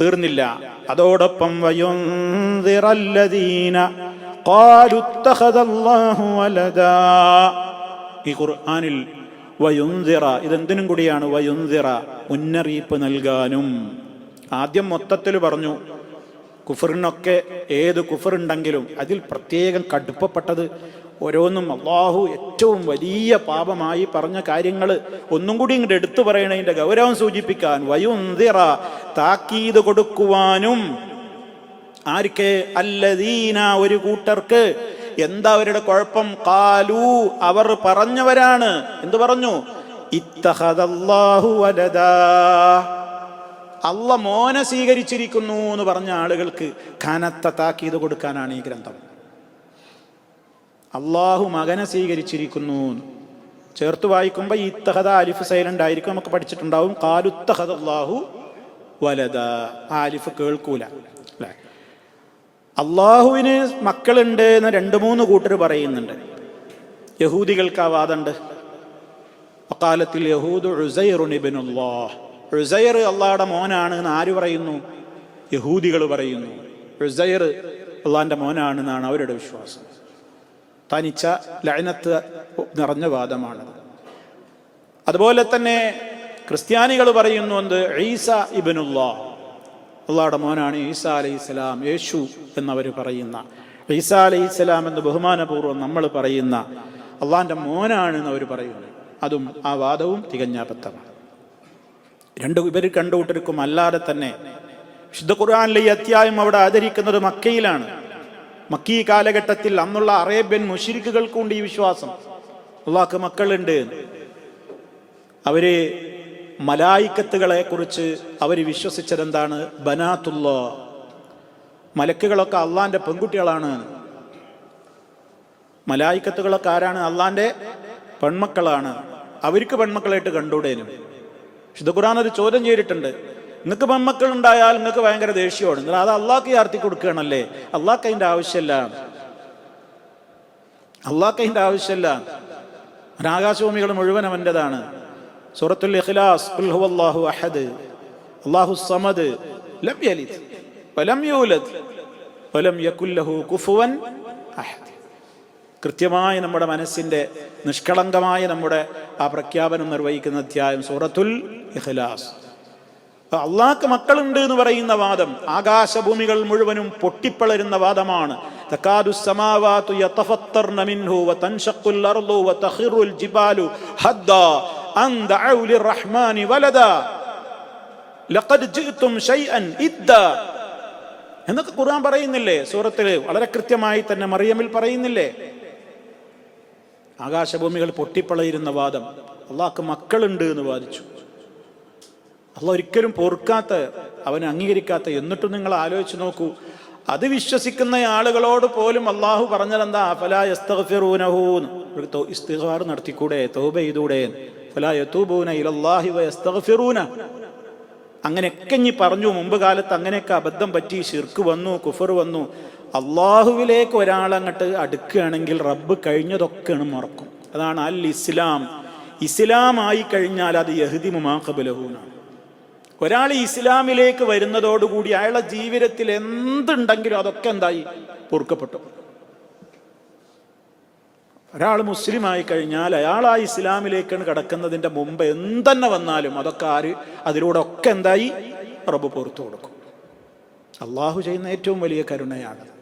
തീർന്നില്ല. അതോടൊപ്പം ഈ ഖുർആനിൽ വയുന്തിറ ഇതെന്തിനും കൂടിയാണ് വയുന്തിറ മുന്നറിയിപ്പ് നൽകാനും. ആദ്യം മൊത്തത്തിൽ പറഞ്ഞു കുഫറിനൊക്കെ ഏത് കുഫറുണ്ടെങ്കിലും അതിൽ പ്രത്യേകം കടുപ്പപ്പെട്ടത് ഓരോന്നും അള്ളാഹു ഏറ്റവും വലിയ പാപമായി പറഞ്ഞ കാര്യങ്ങൾ ഒന്നും കൂടി ഇങ്ങോട്ട് എടുത്തു പറയണതിന്റെ ഗൗരവം സൂചിപ്പിക്കാൻ വയുന്തിറ താക്കീത് കൊടുക്കുവാനും ആർക്ക്? അല്ലദീന ഒരു കൂട്ടർക്ക്. എന്താ അവരുടെ കുഴപ്പം? കാലു അവർ പറഞ്ഞവരാണ്. എന്ത് പറഞ്ഞു? ഇത്തഹദല്ലാഹു വലദാ. അല്ല മോനെ സ്വീകരിച്ചിരിക്കുന്നു എന്ന് പറഞ്ഞ ആളുകൾക്ക് കനത്ത താക്കീത് കൊടുക്കാനാണ് ഈ ഗ്രന്ഥം. അള്ളാഹു മകനെ സ്വീകരിച്ചിരിക്കുന്നു. ചേർത്ത് വായിക്കുമ്പോൾ ഈ ഇത്തഹദ അലിഫ് സൈലന്റ് ആയിരിക്കും നമുക്ക് പഠിച്ചിട്ടുണ്ടാവും. കാലുത്തഹദ അള്ളാഹു വലത ആലിഫ് കേൾക്കൂല. അല്ലേ? അള്ളാഹുവിന് മക്കളുണ്ട് എന്ന് രണ്ട് മൂന്ന് കൂട്ടർ പറയുന്നുണ്ട്. യഹൂദികൾക്ക് ആ വാദമുണ്ട്. അക്കാലത്തിൽ യഹൂദ് ഉസൈറുനിബിനുല്ലാഹ് ഉസൈർ അള്ളാഹുടെ മോനാണ് എന്ന് ആര് പറയുന്നു? യഹൂദികൾ പറയുന്നു. അള്ളാഹിന്റെ മോനാണ് എന്നാണ് അവരുടെ വിശ്വാസം. തനിച്ച ലൈനത്ത് നിറഞ്ഞ വാദമാണ്. അതുപോലെ തന്നെ ക്രിസ്ത്യാനികൾ പറയുന്നു എന്ത്? ഈസ ഇബിനുള്ള അള്ളാഹുടെ മോനാണ് ഈസ അലൈഹി സ്വലാം യേശു എന്നവർ പറയുന്ന. ഈസ അലൈഹി സ്വലാം എന്ന് ബഹുമാനപൂർവം നമ്മൾ പറയുന്ന അള്ളാഹിന്റെ മോനാണ് എന്ന് അവർ പറയുന്നു അതും ആ വാദവും തികഞ്ഞ അബദ്ധമാണ്. രണ്ട് ഇവർ കണ്ടുകൂട്ടർക്കും അല്ലാതെ തന്നെ വിശുദ്ധ ഖുർആാനിലെ ഈ അധ്യായം അവിടെ ആദരിക്കുന്നത് മക്കയിലാണ്. മക്കീ കാലഘട്ടത്തിൽ അന്നുള്ള അറേബ്യൻ മുഷിരിക്കുകൾക്കുണ്ട് ഈ വിശ്വാസം. അള്ളാഹ്ക്ക് മക്കളുണ്ട്. അവർ മലായിക്കത്തുകളെ കുറിച്ച് അവർ വിശ്വസിച്ചതെന്താണ്? ബനാത്തുള്ള. മലക്കുകളൊക്കെ അള്ളാന്റെ പെൺകുട്ടികളാണ്. മലായിക്കത്തുകളൊക്കെ ആരാണ്? അള്ളാന്റെ പെൺമക്കളാണ്. അവർക്ക് പെൺമക്കളായിട്ട് കണ്ടൂടേനും വിശുദ്ധ ഖുർആൻ ഒരു ചോദ്യം ചെയ്തിട്ടുണ്ട്. നിങ്ങൾക്ക് പെൺമക്കൾ ഉണ്ടായാൽ നിങ്ങൾക്ക് ഭയങ്കര ദേഷ്യമാണ്. നിങ്ങൾ അത് അള്ളാഹ്ക്ക് ആർത്തി കൊടുക്കുകയാണല്ലേ? അള്ളാഹ്ക്ക് അതിന്റെ ആവശ്യമല്ല. അള്ളാഹ്ക്ക് അതിന്റെ ആവശ്യമല്ല. ആകാശഭൂമികൾ മുഴുവൻ അവന്റെതാണ് സൂറത്തുൽ ഇഖ്ലാസ് ഹുവല്ലാഹു അഹദ് അല്ലാഹു സമദ് ലം യലിദ് വലം യൂലദ് വലം യകുല്ലഹു ലഹു കുഫുവൻ അഹദ്. കൃത്യമായ നമ്മുടെ മനസ്സിന്റെ നിഷ്കളങ്കമായ നമ്മുടെ ആ പ്രഖ്യാപനം നിർവഹിക്കുന്ന അധ്യായം സൂറത്തുൽ ഇഖ്ലാസ്. അള്ളാഹ്ക്ക് മക്കളുണ്ട് എന്ന് പറയുന്ന വാദം ആകാശഭൂമികൾ മുഴുവനും പൊട്ടിപ്പളരുന്ന വാദമാണ്. എന്നൊക്കെ ഖുർആൻ പറയുന്നില്ലേ? സൂറത്തിൽ വളരെ കൃത്യമായി തന്നെ മറിയമ്മിൽ പറയുന്നില്ലേ? ആകാശഭൂമികൾ പൊട്ടിപ്പളയിരുന്ന വാദം. അള്ളാഹ്ക്ക് മക്കളുണ്ട് എന്ന് വാദിച്ചു. അള്ള ഒരിക്കലും പൊറുക്കാത്ത അവൻ അംഗീകരിക്കാത്ത എന്നിട്ടും നിങ്ങൾ ആലോചിച്ച് നോക്കൂ. അത് വിശ്വസിക്കുന്ന ആളുകളോട് പോലും അള്ളാഹു പറഞ്ഞതെന്താ? ഫലാ യസ്തഗ്ഫിറൂനഹൂന്ന് ഒരു തൗ- ഇസ്തിഗ്ഫാർ നടത്തിക്കൂടെ തൗബ അങ്ങനെയൊക്കെ ഇനി പറഞ്ഞു മുമ്പ് കാലത്ത് അങ്ങനെയൊക്കെ അബദ്ധം പറ്റി ഷിർക്ക് വന്നു കുഫർ വന്നു. അള്ളാഹുവിലേക്ക് ഒരാളങ്ങട്ട് അടുക്കുകയാണെങ്കിൽ റബ്ബ് കഴിഞ്ഞതൊക്കെയാണ് മറക്കും. അതാണ് അൽ ഇസ്ലാം ഇസ്ലാം ആയി കഴിഞ്ഞാൽ അത് യഹ്ദി മുമാഖബലഹൂനാണ് ഒരാൾ ഇസ്ലാമിലേക്ക് വരുന്നതോടുകൂടി അയാളുടെ ജീവിതത്തിൽ എന്തുണ്ടെങ്കിലും അതൊക്കെ എന്തായി? പൊറുക്കപ്പെട്ടു. ഒരാൾ മുസ്ലിമായി കഴിഞ്ഞാൽ അയാൾ ആ ഇസ്ലാമിലേക്കാണ് കടക്കുന്നതിന്റെ മുമ്പ് എന്തെന്നെ വന്നാലും അതൊക്കെ ആര് അതിലൂടെ ഒക്കെ എന്തായി? റബ്ബ് പുറത്തു കൊടുക്കും. അള്ളാഹു ചെയ്യുന്ന ഏറ്റവും വലിയ കരുണയാണ്.